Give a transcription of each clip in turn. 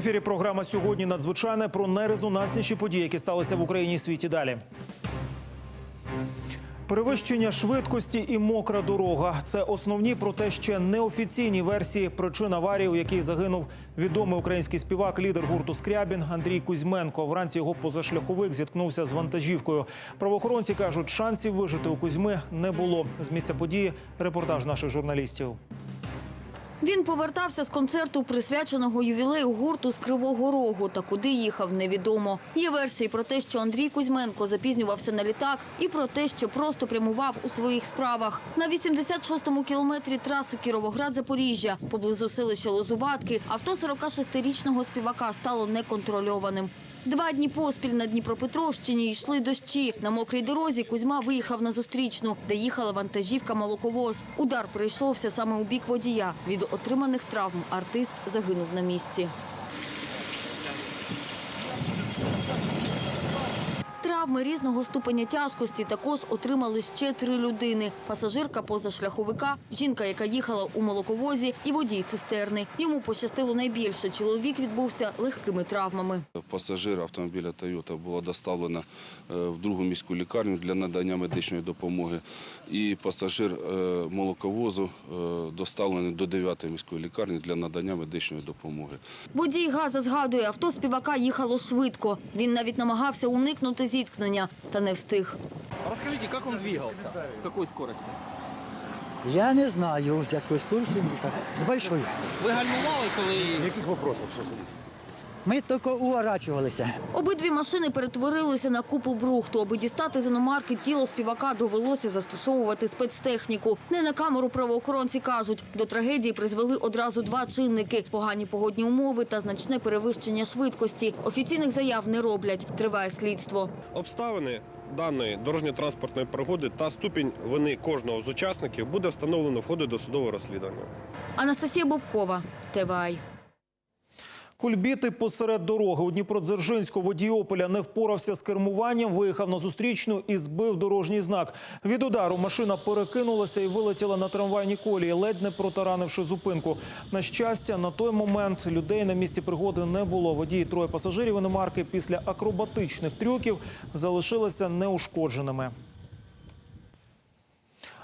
ефірі програма сьогодні надзвичайна про найрезонансніші події, які сталися в Україні і світі. Далі. Перевищення швидкості і мокра дорога це основні, проте ще неофіційні версії причин аварії, у якій загинув відомий український співак, лідер гурту Скрябін Андрій Кузьменко. Вранці його позашляховик зіткнувся з вантажівкою. Правоохоронці кажуть, шансів вижити у Кузьми не було. З місця події репортаж наших журналістів. Він повертався з концерту, присвяченого ювілею гурту з Кривого Рогу. Та куди їхав, невідомо. Є версії про те, що Андрій Кузьменко запізнювався на літак, і про те, що просто прямував у своїх справах. На 86-му кілометрі траси Кіровоград-Запоріжжя, поблизу селища Лозуватки, авто 46-річного співака стало неконтрольованим. Два дні поспіль на Дніпропетровщині йшли дощі. На мокрій дорозі Кузьма виїхав на зустрічну, де їхала вантажівка молоковоз. Удар прийшовся саме у бік водія. Від отриманих травм артист загинув на місці. Травми різного ступеня тяжкості також отримали ще три людини: пасажирка позашляховика, жінка, яка їхала у молоковозі, і водій цистерни. Йому пощастило найбільше. Чоловік відбувся легкими травмами. Пасажир автомобіля Toyota було доставлено е, в другу міську лікарню для надання медичної допомоги. І пасажир е, молоковозу е, доставлений до 9-ї міської лікарні для надання медичної допомоги. Водій газа згадує, авто співака їхало швидко. Він навіть намагався уникнути зіткнення, та не встиг. Розкажіть, як он двигався? З якою скоростю? Я не знаю, з якою скорості, ніяк. з большої. Ви гальмували, коли Яких вопросов, все садись. Ми тільки уворачувалися. Обидві машини перетворилися на купу брухту. Аби дістати з іномарки тіло співака довелося застосовувати спецтехніку. Не на камеру правоохоронці кажуть, до трагедії призвели одразу два чинники: погані погодні умови та значне перевищення швидкості. Офіційних заяв не роблять. Триває слідство. Обставини даної дорожньо-транспортної пригоди та ступінь вини кожного з учасників буде встановлено в ході досудового розслідування. Анастасія Бобкова, ТВАЙ. Кульбіти посеред дороги у Дніпродзержинську водій Ополя не впорався з кермуванням, виїхав на зустрічну і збив дорожній знак. Від удару машина перекинулася і вилетіла на трамвайні колії, ледь не протаранивши зупинку. На щастя, на той момент людей на місці пригоди не було. Водії троє пасажирів іномарки після акробатичних трюків залишилися неушкодженими.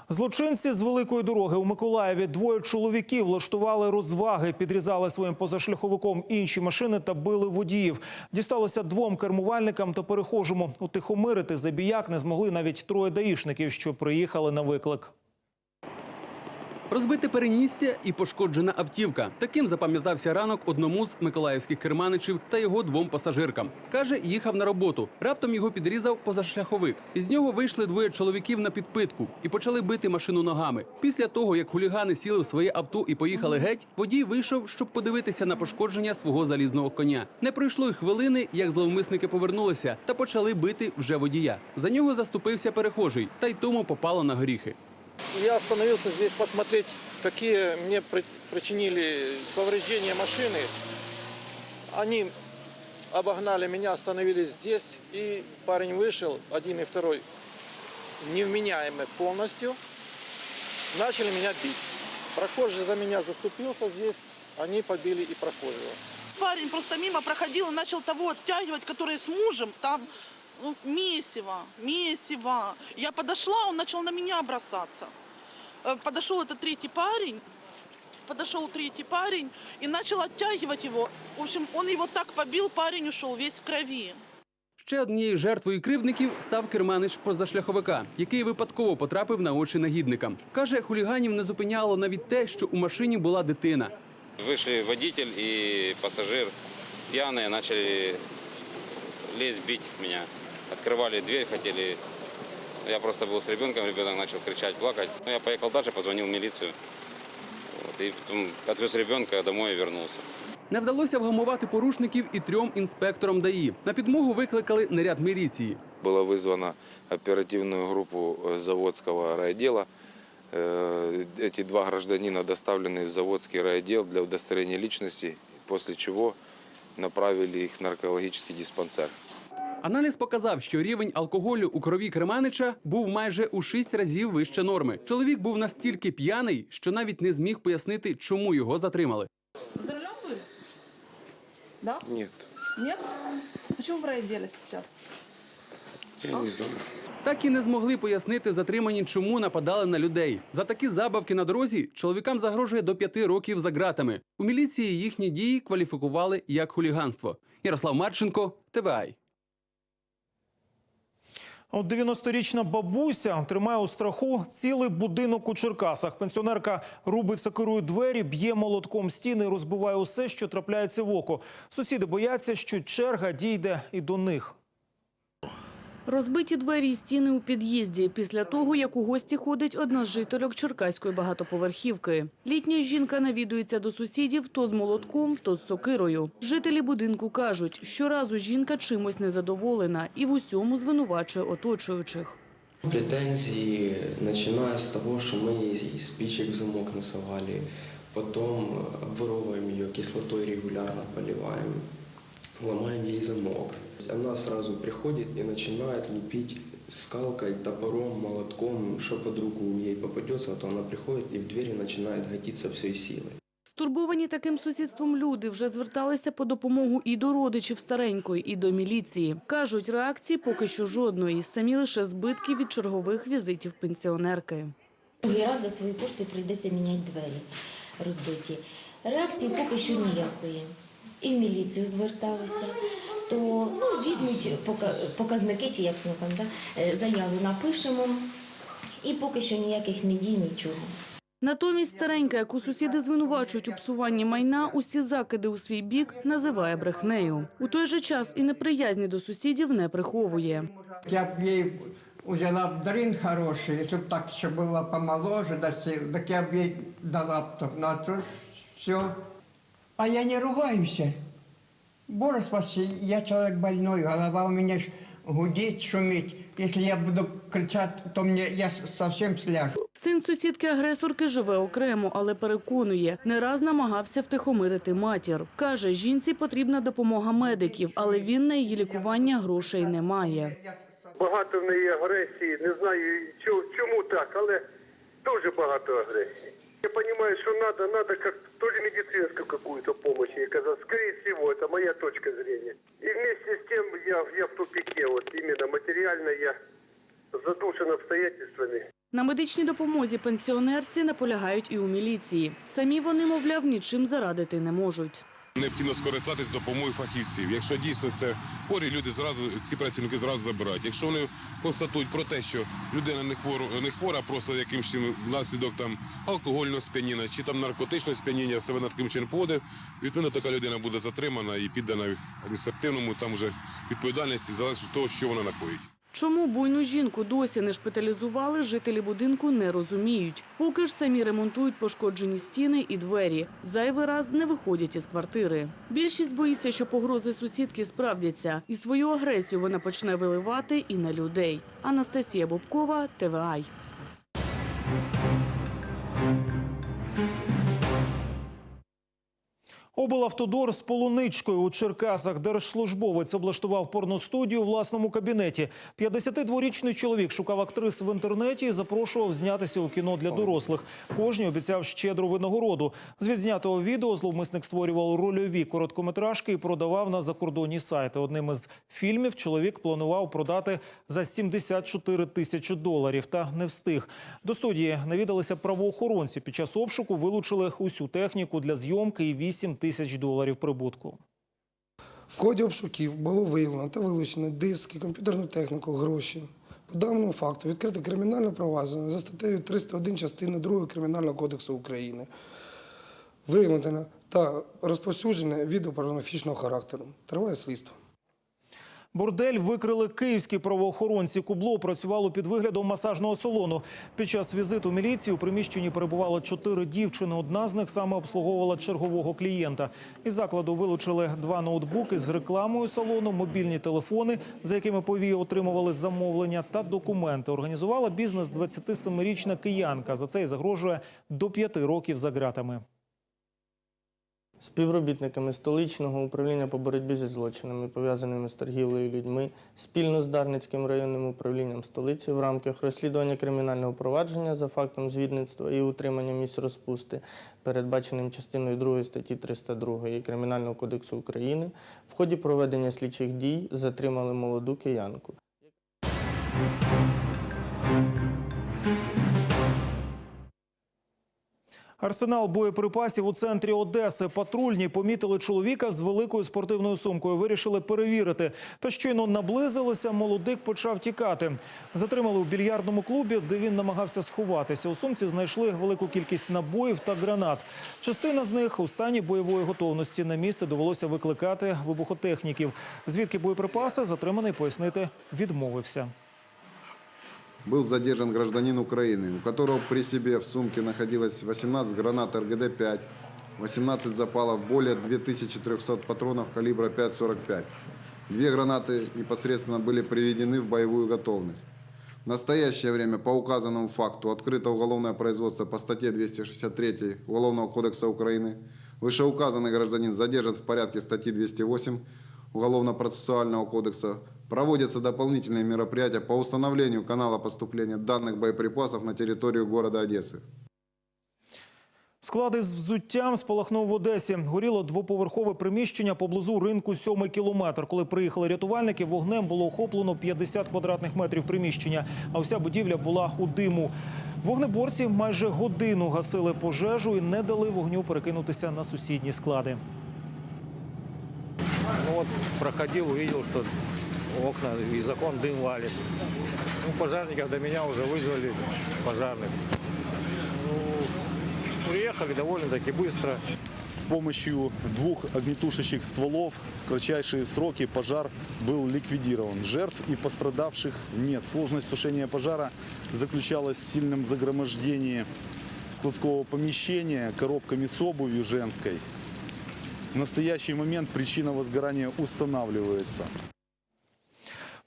Злочинці з великої дороги у Миколаєві двоє чоловіків влаштували розваги, підрізали своїм позашляховиком інші машини та били водіїв. Дісталося двом кермувальникам та перехожому. Утихомирити забіяк не змогли навіть троє даїшників, що приїхали на виклик. Розбите перенісся і пошкоджена автівка. Таким запам'ятався ранок одному з миколаївських керманичів та його двом пасажиркам. Каже, їхав на роботу. Раптом його підрізав позашляховик. Із нього вийшли двоє чоловіків на підпитку і почали бити машину ногами. Після того, як хулігани сіли в своє авто і поїхали геть, водій вийшов, щоб подивитися на пошкодження свого залізного коня. Не пройшло й хвилини, як зловмисники повернулися та почали бити вже водія. За нього заступився перехожий, та й тому попало на горіхи. Я остановился здесь посмотреть, какие мне при- причинили повреждения машины. Они обогнали меня, остановились здесь, и парень вышел, один и второй, невменяемый полностью, начали меня бить. Прохожий за меня заступился здесь, они побили и прохожего. Парень просто мимо проходил и начал того оттягивать, который с мужем, там ну, месиво, месиво. Я подошла, он начал на меня бросаться. Э, Подошел этот третий парень, подошел третий парень и начал оттягивать его. В общем, он его так побил, парень ушел весь в крови. Ще однією жертвою кривдників став керманич позашляховика, який випадково потрапив на очі негідникам. Каже, хуліганів не зупиняло навіть те, що у машині була дитина. Вышли водитель и пассажир пьяные, начали лезть, бить меня. Открывали дверь, хотели... Я просто был с ребенком, ребенок начал кричать, плакать. Ну, Я поехал дальше, позвонил в милицию. Вот, и потом отвез ребенка домой и вернулся. Не вдалося вгамувати порушників і трьом інспекторам ДАІ. На підмогу викликали наряд міліції. Было вызвано оперативную группу э, заводского райотдела. Э, Эти два гражданина доставлены в заводский райотдел для удостоверения личности, после чего направили их в наркологический диспансер. Аналіз показав, що рівень алкоголю у крові Креманича був майже у шість разів вище норми. Чоловік був настільки п'яний, що навіть не зміг пояснити, чому його затримали. За рулем вы? Да? Нет, Нет? Почему в райотделе сейчас? я не знаю. Так і не змогли пояснити затримані, чому нападали на людей. За такі забавки на дорозі чоловікам загрожує до п'яти років за ґратами. У міліції їхні дії кваліфікували як хуліганство. Ярослав Марченко, ТВАЙ. От 90-річна бабуся тримає у страху цілий будинок у Черкасах. Пенсіонерка рубить сокирою двері, б'є молотком стіни, розбиває усе, що трапляється в око. Сусіди бояться, що черга дійде і до них. Розбиті двері і стіни у під'їзді після того, як у гості ходить одна з жительок Черкаської багатоповерхівки. Літня жінка навідується до сусідів то з молотком, то з сокирою. Жителі будинку кажуть, щоразу жінка чимось незадоволена і в усьому звинувачує оточуючих. Претензии, начиная с того, мы ей из спичек в замок насовали, потом обворовываем ее кислотой регулярно поливаем, ломаем ей замок. Она сразу приходит и начинает лупить скалкой, топором, молотком, что под руку ей попадется, а то она приходит и в двери начинает гатиться всей силой. Стурбовані таким сусідством люди вже зверталися по допомогу і до родичів старенької, і до міліції. Кажуть, реакції поки що жодної, самі лише збитки від чергових візитів пенсіонерки. Другий раз за свої кошти прийдеться міняти двері розбиті. Реакції поки що ніякої. І в міліцію зверталися, то ну, візьмуть показники, чи як воно там, да? е, заяву напишемо, і поки що ніяких не дій, нічого. Натомість старенька, яку сусіди звинувачують у псуванні майна, усі закиди у свій бік називає брехнею. У той же час і неприязні до сусідів не приховує. Я б їй взяла б дрін хороший, якщо б так ще була помоложе, так я б їй дала б то, ну а то ж все. А я не ругаюся. Боже спаси, я человек больной, голова у меня ж гудит, шумит. Если я буду кричать, то мне я совсем сляжу. Син сусідки-агресорки живе окремо, але переконує, не раз намагався втихомирити матір. Каже, жінці потрібна допомога медиків, але він на її лікування грошей не має. Багато в неї агресії, не знаю чому, чому так, але дуже багато агресії. Я понимаю, що надо, надо как то ли медицинскую какую-то помощь. ей оказать. скорее всего, это моя точка зрения. И вместе с тем я, я в тупике, вот именно материально я задушен обстоятельствами. На медичній допомозі пенсіонерці наполягають і у міліції. Самі вони, мовляв, нічим зарадити не можуть. Необхідно скористатись допомогою фахівців. Якщо дійсно це хворі, люди зразу ці працівники зразу забирають. Якщо вони констатують про те, що людина не хвора, не хвора, просто якимось чином внаслідок там алкогольного сп'яніння чи там наркотичного сп'яніння, себе над таким чином поводив, відповідно така людина буде затримана і піддана адміністративному там вже відповідальності залежно від того, що вона накоїть. Чому буйну жінку досі не шпиталізували, жителі будинку не розуміють. Поки ж самі ремонтують пошкоджені стіни і двері. Зайвий раз не виходять із квартири. Більшість боїться, що погрози сусідки справдяться, і свою агресію вона почне виливати і на людей. Анастасія Бобкова, ТВАЙ. Облавтодор з полуничкою у Черкасах держслужбовець облаштував порностудію у власному кабінеті. 52-річний чоловік шукав актрис в інтернеті і запрошував знятися у кіно для дорослих. Кожній обіцяв щедру винагороду. З відзнятого відео зловмисник створював рольові короткометражки і продавав на закордонні сайти. Одним із фільмів чоловік планував продати за 74 тисячі доларів. Та не встиг. До студії навідалися правоохоронці. Під час обшуку вилучили усю техніку для зйомки і 8 тисяч доларів прибутку. В ході обшуків було виявлено та вилучено диски, комп'ютерну техніку, гроші. По даному факту відкрите кримінальне провадження за статтею 301 частини 2 Кримінального кодексу України. Виявлено та розповсюджене відео порнографічного характеру. Триває слідство. Бордель викрили київські правоохоронці. Кубло працювало під виглядом масажного салону. Під час візиту міліції у приміщенні перебувало чотири дівчини. Одна з них саме обслуговувала чергового клієнта. Із закладу вилучили два ноутбуки з рекламою салону, мобільні телефони, за якими повії отримували замовлення, та документи. Організувала бізнес 27-річна киянка. За це й загрожує до п'яти років за ґратами. Співробітниками столичного управління по боротьбі зі злочинами, пов'язаними з торгівлею людьми, спільно з Дарницьким районним управлінням столиці в рамках розслідування кримінального провадження за фактом звідництва і утримання місць розпусти, передбаченим частиною 2 статті 302 Кримінального кодексу України, в ході проведення слідчих дій затримали молоду киянку. Арсенал боєприпасів у центрі Одеси. Патрульні помітили чоловіка з великою спортивною сумкою. Вирішили перевірити. Та щойно наблизилися, молодик почав тікати. Затримали у більярдному клубі, де він намагався сховатися. У сумці знайшли велику кількість набоїв та гранат. Частина з них у стані бойової готовності. На місце довелося викликати вибухотехніків. Звідки боєприпаси затриманий пояснити відмовився. Был задержан гражданин Украины, у которого при себе в сумке находилось 18 гранат РГД-5, 18 запалов, более 2300 патронов калибра 5,45. Две гранаты непосредственно были приведены в боевую готовность. В настоящее время по указанному факту открыто уголовное производство по статье 263 Уголовного кодекса Украины. Вышеуказанный гражданин задержан в порядке статьи 208 Уголовно-процессуального кодекса. Проводятся дополнительные мероприятия по установлению канала поступления данных боеприпасов на территорию города Одессы. Склади з взуттям спалахнув в Одесі. Горіло двоповерхове приміщення поблизу ринку «Сьомий кілометр». Коли приїхали рятувальники, вогнем було охоплено 50 квадратних метрів приміщення, а вся будівля була у диму. Вогнеборці майже годину гасили пожежу і не дали вогню перекинутися на сусідні склади. Ну вот проходил, увидел, что окна из окон дым валит. Ну, пожарников до меня уже вызвали, пожарных. Ну, приехали довольно-таки быстро. С помощью двух огнетушащих стволов в кратчайшие сроки пожар был ликвидирован. Жертв и пострадавших нет. Сложность тушения пожара заключалась в сильном загромождении складского помещения коробками с обувью женской. В настоящий момент причина возгорания устанавливается.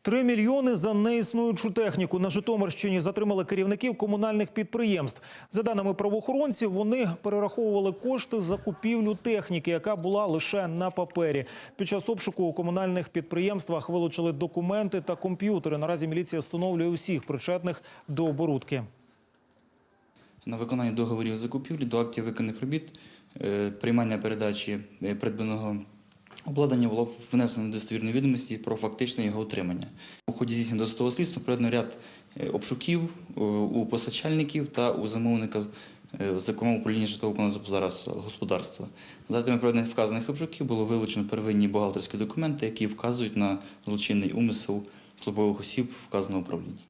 Три мільйони за неіснуючу техніку на Житомирщині затримали керівників комунальних підприємств. За даними правоохоронців, вони перераховували кошти за купівлю техніки, яка була лише на папері. Під час обшуку у комунальних підприємствах вилучили документи та комп'ютери. Наразі міліція встановлює усіх причетних до оборудки. на виконання договорів закупівлі до актів виконаних робіт, е, приймання передачі е, придбаного обладнання було внесено достовірні відомості про фактичне його утримання. У ході здійснення досудового слідства проведено ряд е, обшуків е, у постачальників та у замовника е, законом управління житлового господарства. За результатами проведених вказаних обшуків було вилучено первинні бухгалтерські документи, які вказують на злочинний умисел службових осіб вказаного управління.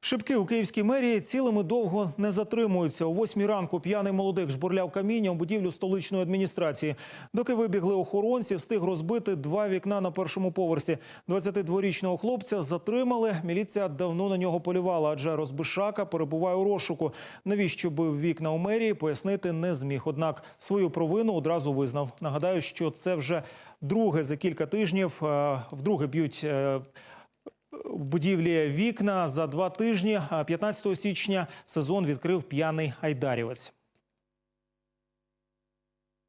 Шибки у київській мерії цілими довго не затримуються. О восьмій ранку п'яний молодик жбурляв каміння у будівлю столичної адміністрації. Доки вибігли охоронці, встиг розбити два вікна на першому поверсі. 22-річного хлопця затримали. Міліція давно на нього полювала, адже розбишака перебуває у розшуку. Навіщо бив вікна у мерії, пояснити не зміг. Однак свою провину одразу визнав. Нагадаю, що це вже друге за кілька тижнів. е, Вдруге б'ють е, в будівлі вікна за два тижні, 15 січня, сезон відкрив п'яний айдарівець.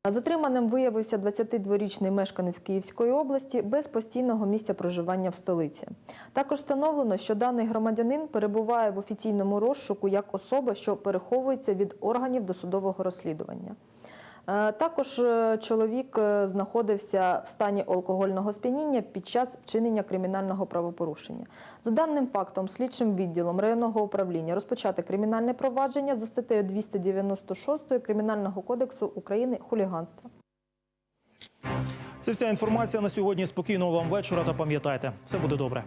Затриманим виявився 22-річний мешканець Київської області без постійного місця проживання в столиці. Також встановлено, що даний громадянин перебуває в офіційному розшуку як особа, що переховується від органів досудового розслідування. Е, Також е, чоловік е, знаходився в стані алкогольного сп'яніння під час вчинення кримінального правопорушення. За даним фактом, слідчим відділом районного управління розпочати кримінальне провадження за статтею 296 Кримінального кодексу України хуліганство. Це вся інформація на сьогодні. Спокійного вам вечора та пам'ятайте, все буде добре.